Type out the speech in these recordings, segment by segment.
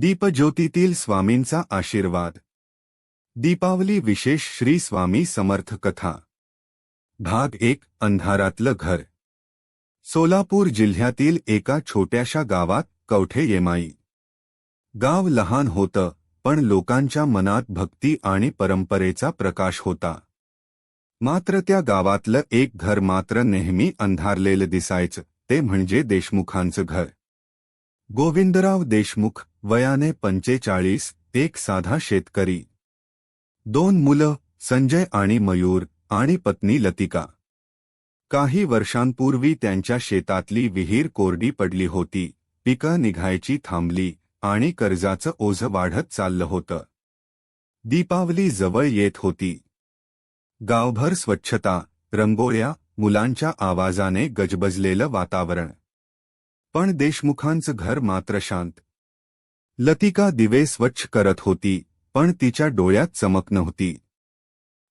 दीपज्योतीतील स्वामींचा आशीर्वाद. दीपावली विशेष श्री स्वामी समर्थ कथा भाग एक अंधारातलं घर. सोलापूर जिल्ह्यातील एका छोट्याशा गावात कवठे येमाई. गाव लहान होतं पण लोकांच्या मनात भक्ती आणि परंपरेचा प्रकाश होता. मात्र त्या गावातलं एक घर मात्र नेहमी अंधारलेलं दिसायचं ते म्हणजे देशमुखांचं घर. गोविंदराव देशमुख वयाने पंचेचाळीस एक साधा शेतकरी. दोन मुलं संजय आणि मयूर आणि पत्नी लतिका. काही वर्षांपूर्वी त्यांच्या शेतातली विहीर कोरडी पडली होती पिकं निघायची थांबली आणि कर्जाचं ओझं वाढत चाललं होतं. दीपावली जवळ येत होती. गावभर स्वच्छता रंगोळ्या मुलांच्या आवाजाने गजबजलेलं वातावरण. पण देशमुखांचं घर मात्र शांत. लतिका दिवे स्वच्छ करत होती पण तिच्या डोळ्यात चमक नव्हती.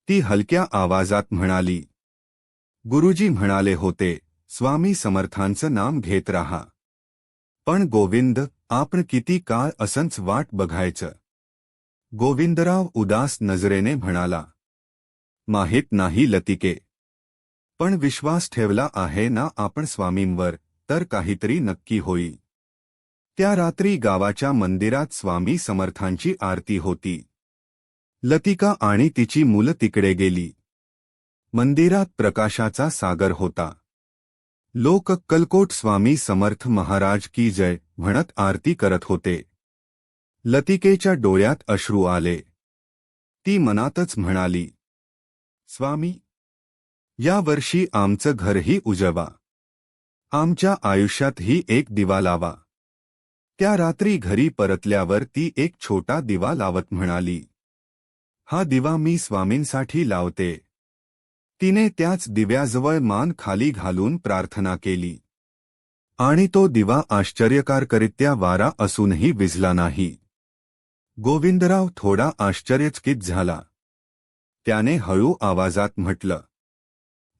ती हलक्या आवाजात म्हणाली गुरुजी म्हणाले होते स्वामी समर्थांचं नाम घेत राहा. पण गोविंद आपण किती काळ असंच वाट बघायचं गोविंदराव उदास नजरेने म्हणाला माहीत नाही लतिके. पण विश्वास ठेवला आहे ना आपण स्वामींवर? तर काहीतरी नक्की होई. त्या रात्री गावाच्या मंदिरात स्वामी समर्थांची आरती होती. लतिका आणि तिची मुलं तिकडे गेली. मंदिरात प्रकाशाचा सागर होता. लोक कलकोट स्वामी समर्थ महाराज की जय म्हणत आरती करत होते. लतिकेच्या डोळ्यात अश्रू आले. ती मनातच म्हणाली स्वामी या वर्षी आमचं घरही उजवा. आमच्या आयुष्यातही एक दिवा लावा. त्या रात्री घरी परतल्यावर ती एक छोटा दिवा लावत म्हणाली. हा दिवा मी स्वामींसाठी लावते. तिने त्याच दिव्याजवळ मान खाली घालून प्रार्थना केली. आणि तो दिवा आश्चर्यकारकरित्या वारा असूनही विझला नाही. गोविंदराव थोडा आश्चर्यचकित झाला. त्याने हळू आवाजात म्हटलं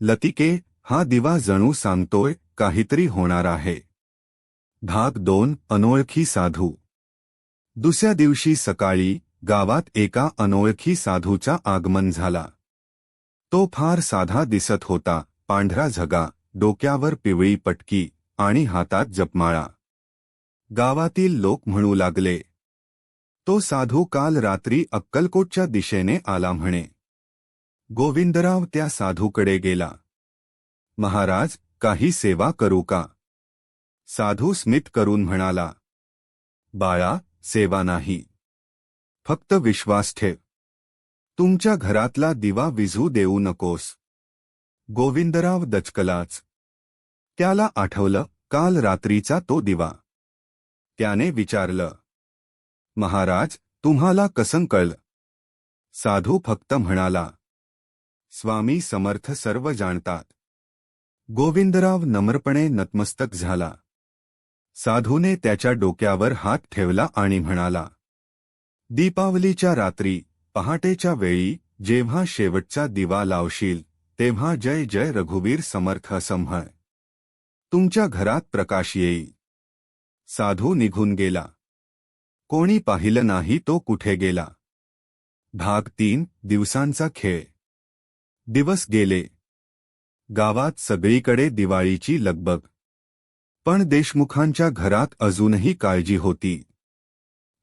लतिके हा दिवा जणू सांगतोय काहीतरी होणार आहे. भाग दोन अनोळखी साधू. दुसऱ्या दिवशी सकाळी गावात एका अनोळखी साधूचा आगमन झाला. तो फार साधा दिसत होता पांढरा झगा डोक्यावर पिवळी पटकी आणि हातात जपमाळा. गावातील लोक म्हणू लागले. तो साधू काल रात्री अक्कलकोटच्या दिशेने आला म्हणे. गोविंदराव त्या साधूकडे गेला. महाराज काही सेवा करू का? साधू स्मित करून म्हणाला बाळा सेवा नाही. फक्त विश्वास ठेव. तुमच्या घरातला दिवा विझू देऊ नकोस. गोविंदराव दचकलाच. त्याला आठवलं काल रात्रीचा तो दिवा. त्याने विचारलं महाराज तुम्हाला कसं कळलं? साधू फक्त म्हणाला स्वामी समर्थ सर्व जाणतात. गोविंदराव नम्रपणे नतमस्तक झाला. साधूने त्याच्या डोक्यावर हात ठेवला आणि म्हणाला दीपावलीच्या रात्री पहाटेच्या वेळी जेव्हा शेवटचा दिवा लावशील तेव्हा जय जय रघुवीर समर्थ असंम्ह तुमच्या घरात प्रकाश येई साधू निघून गेला. कोणी पाहिलं नाही तो कुठे गेला. भाग तीन दिवसांचा खेळ. दिवस गेले. गावात सगळीकडे दिवाळीची लगबग. पण देशमुखांच्या घरात अजूनही काळजी होती.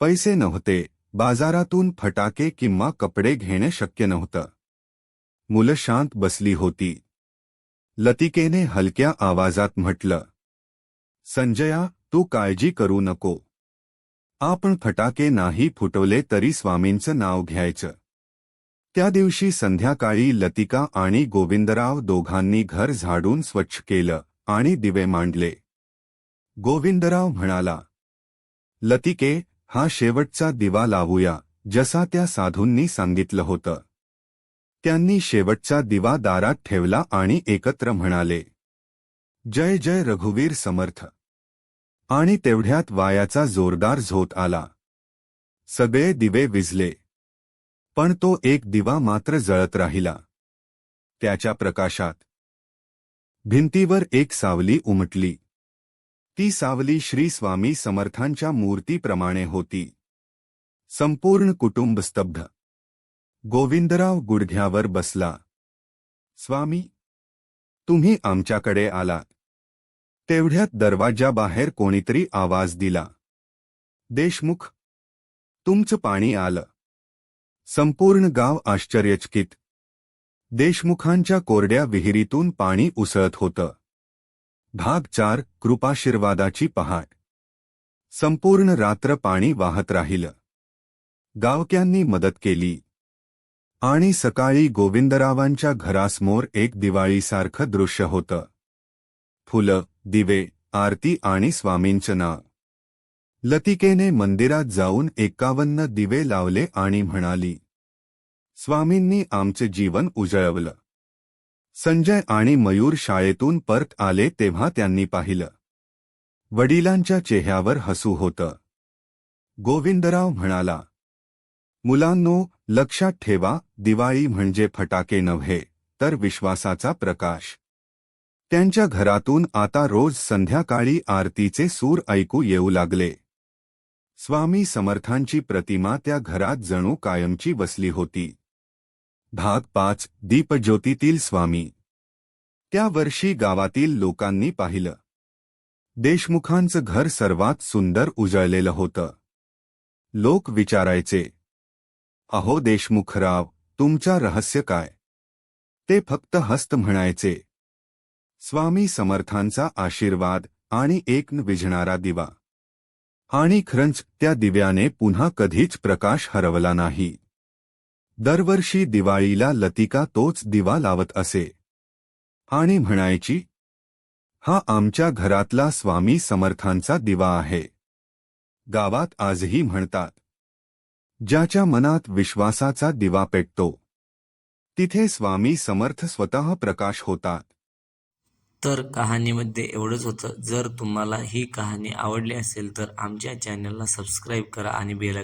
पैसे नव्हते बाजारातून फटाके किंवा कपडे घेणे शक्य नव्हतं. मुलं शांत बसली होती. लतिकेने हलक्या आवाजात म्हटलं संजया तू काळजी करू नको. आपण फटाके नाही फुटवले तरी स्वामींचं नाव घ्यायचं. त्या दिवशी संध्याकाळी लतिका आणि गोविंदराव दोघांनी घर झाडून स्वच्छ केलं आणि दिवे मांडले. गोविंदराव म्हणाला लतिके हा शेवटचा दिवा लावूया जसा त्या साधूंनी सांगितलं होतं. त्यांनी शेवटचा दिवा दारात ठेवला आणि एकत्र म्हणाले जय जय रघुवीर समर्थ. आणि तेवढ्यात वायाचा जोरदार झोत आला. सगळे दिवे विझले पण तो एक दिवा मात्र जळत राहिला. त्याच्या प्रकाशात भिंतीवर एक सावली उमटली. ती सावली श्री स्वामी समर्थांच्या मूर्तीप्रमाणे होती. संपूर्ण कुटुंब स्तब्ध. गोविंदराव गुडघ्यावर बसला. स्वामी तुम्ही आमच्याकडे आलात तेवढ्यात दरवाजाबाहेर कोणीतरी आवाज दिला. देशमुख तुमचं पाणी आलं. संपूर्ण गाव आश्चर्यचकित. देशमुखांच्या कोरड्या विहिरीतून पाणी उसळत होतं. भाग चार कृपाशीर्वादाची पहाट. संपूर्ण रात्र पाणी वाहत राहिलं. गावक्यांनी मदत केली. आणि सकाळी गोविंदरावांच्या घरासमोर एक दिवाळीसारखं दृश्य होतं. फुलं दिवे आरती आणि स्वामींचं नाव. लतिकेने मंदिरात जाऊन एकावन्न दिवे लावले आणि म्हणाली स्वामींनी आमचे जीवन उजळवलं. संजय आणि मयूर शाळेतून परत आले तेव्हा त्यांनी पाहिलं. वडिलांच्या चेहऱ्यावर हसू होतं. गोविंदराव म्हणाला मुलांनो लक्षात ठेवा दिवाळी म्हणजे फटाके नव्हे तर विश्वासाचा प्रकाश. त्यांच्या घरातून आता रोज संध्याकाळी आरतीचे सूर ऐकू येऊ लागले. स्वामी समर्थांची प्रतिमा त्या घरात जणू कायमची बसली होती. भाग पाच दीपज्योतीतील स्वामी. त्या वर्षी गावातील लोकांनी पाहिलं. देशमुखांचं घर सर्वात सुंदर उजळलेलं होतं. लोक विचारायचे अहो देशमुखराव तुमच्या रहस्य काय? ते फक्त हस्त म्हणायचे स्वामी समर्थांचा आशीर्वाद आणि एक न विझणारा दिवा. आणि खरंच त्या दिव्याने पुन्हा कधीच प्रकाश हरवला नाही. दरवर्षी दिवाळीला लतिका तोच दिवा लावत असे. आणि म्हणायची हा आमच्या घरातला स्वामी समर्थांचा दिवा आहे. गावात आजही म्हणतात ज्याच्या मनात विश्वासाचा दिवा पेटतो तिथे स्वामी समर्थ स्वतः प्रकाश होतात. तर कहाणीमध्ये एवढंच होतं. जर तुम्हाला ही कहाणी आवडली असेल तर आमच्या चॅनलला सबस्क्राईब करा आणि बेल